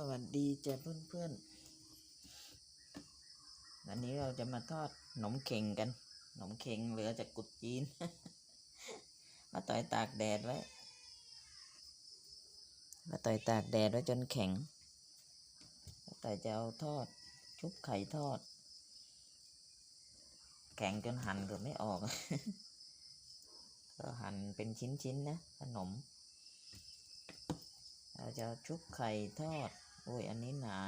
สวัสดีจ้ะเพื่อนๆ วันนี้เราจะมาทอดขนมเข่งกันขนมเข่งเหลือจากกุดจีน มาต่อยตากแดดไว้ มาต่อยตากแดดไว้จนแข็งมาต่จะเอาทอดชุบไข่ทอด แข็งจนหั่นเกือบไม่ออก ก็หั่นเป็นชิ้นๆนะขนมเราจะชุบไข่ทอด โอ้ย อันนี้หนา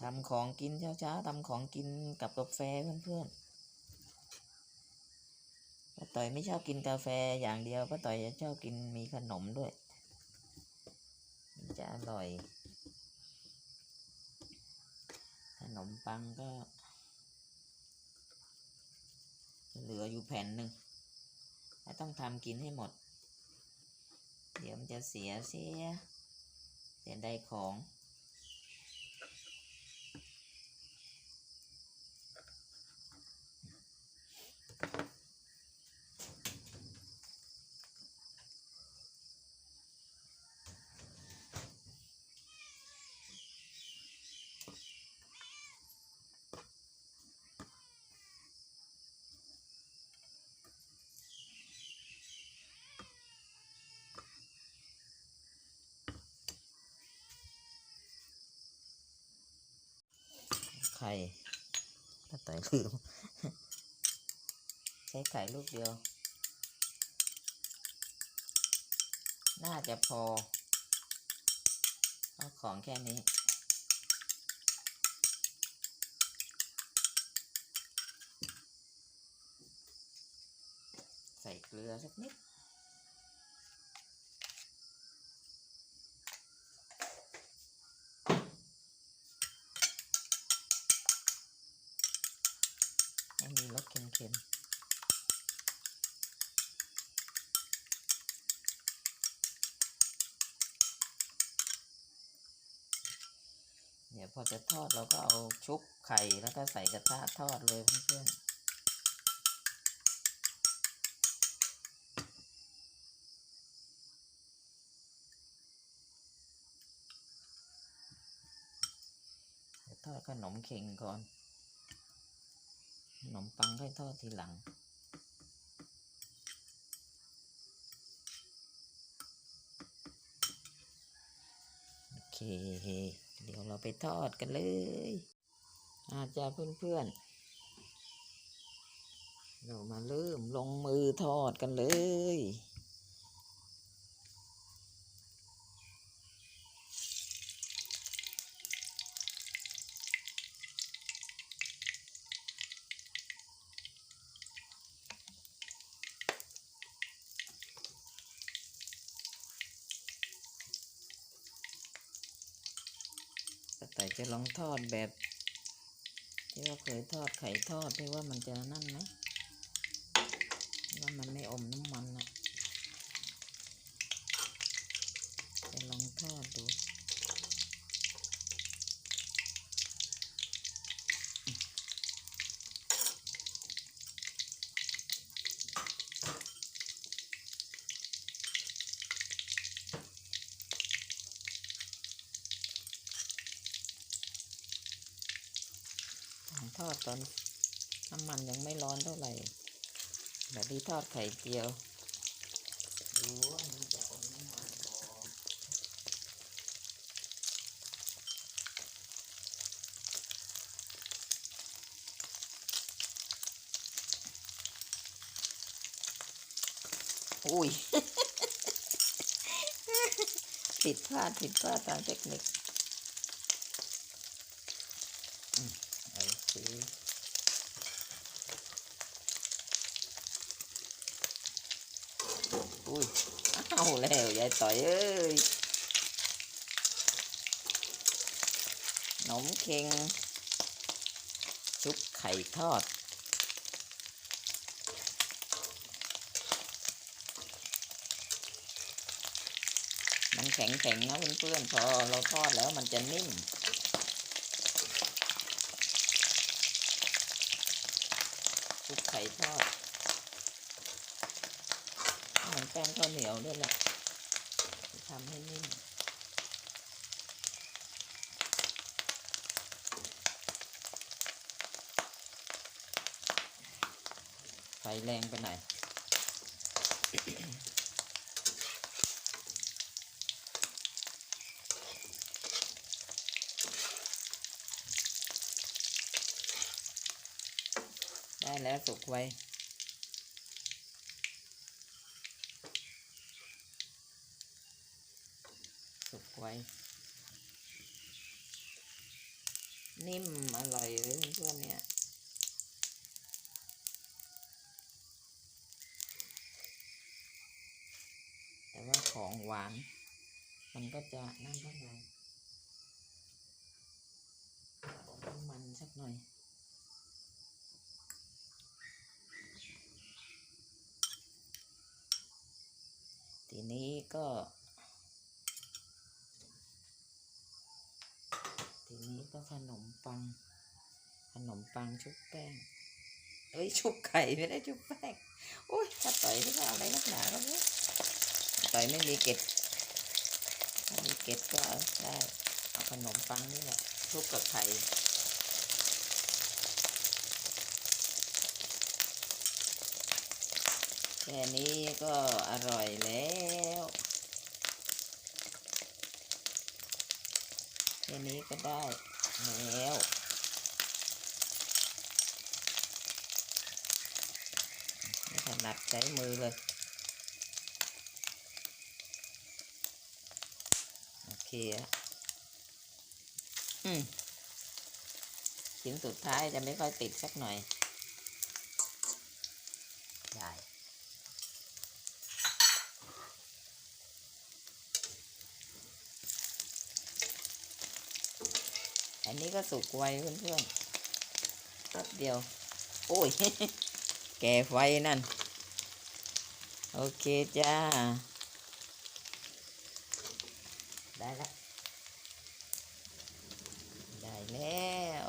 ทำของกินเช้าๆทำของกินกับกาแฟเพื่อนๆป้าต่อยไม่ชอบกินกาแฟอย่างเดียวป้าต่อยจะชอบกินมีขนมด้วย จะอร่อย ขนมปังก็ เหลืออยู่แผ่นหนึ่งต้องทำกินให้หมด เดี๋ยวมันจะเสียเสียเสียได้ของ ไข่ถ้าต่อยลืม ใช้ไข่ลูกเดียว น่าจะพอ เอาของแค่นี้ใส่เกลือสักนิด ให้มีร สเค็มๆเดี๋ยวพอจะทอดเราก็เอาชุบไข่แล้วก็ใส่กระทะทอดเลยเพื่อนๆทอดขนมเข่งก่อน ขนมปังค่อยทอดทีหลัง โอเค เดี๋ยวเราไปทอดกันเลย อาจจะเพื่อนๆ เรามาเริ่มลงมือทอดกันเลย แต่จะลองทอดแบบที่ว่าเคยทอดไข่ทอดที่ว่ามันจะนั่นไหมว่ามันไม่อมน้ำมันนะลองทอดดู ทอดตอนน้ำมันยังไม่ร้อนเท่าไหร่แบบที่ทอดไข่เจียวอุ้ยผิดพลาดผิดพลาดทางเทคนิค โอเค อุ้ยเอาแล้วยายต่อยเอ้ยขนมเค็ง ชุบไข่ทอด มันแข็งๆนะเพื่อนๆพอเราทอดแล้วมันจะนิ่มชุบไข่ทอด เหมือนแป้งข้าวเหนียวด้วยแหละทำให้นิ่มไฟแรงไปหน่อยได้แล้วสุกไว้ ไว้ นิ่มอร่อยเลยเพื่อนเนี่ยแต่ว่าของหวาน มันก็จะนั่นเท่าไหร่น้ำมันสักหน่อยทีนี้ก็ ทีนี้ ก็ขนมปัง ขนมปังชุบแป้ง เอ้ยชุบไข่ไม่ได้ชุบแป้งโอ้ยถ้าต่อยที่ว่าอะไรนักหนาก็ไม่รู้ต่อยไม่มีเก็ดถ้ามีเก็ดก็ได้เอาขนมปังนี่แหละชุบกับไข่แค่นี้ก็อร่อยแล้วแค่นี้ก็ได้ แล้วไม่ถนัดใช้มือเลย โอเคอะอืมชิ้นสุดท้ายจะไม่ค่อยติดสักหน่อย ได้ อันนี้ก็สุกไวเพื่อนๆแป๊บเดียว โอ้ย แก่ไฟนั่น โอเคจ้า ได้แล้ว ได้แล้ว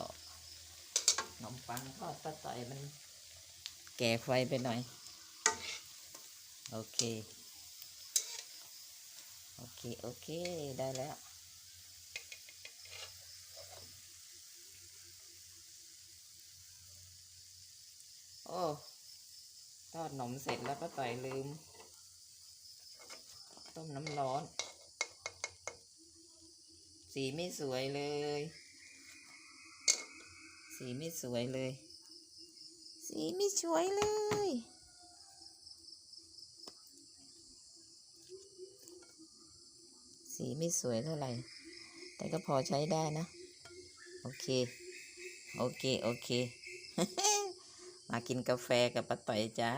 ขนมปังทอดตะต่อยมัน แก่ไฟไปหน่อย โอเค โอเค โอเค ได้แล้ว โอ้ทอดหนมเสร็จแล้วก็ต่อยลืม ต้มน้ำร้อน สีไม่สวยเลย สีไม่สวยเลย สีไม่สวยเลยสีไม่สวยเท่าไหร่ แต่ก็พอใช้ได้นะ โอเค โอเค โอเค มากินกาแฟกับป้าต่อยจ้า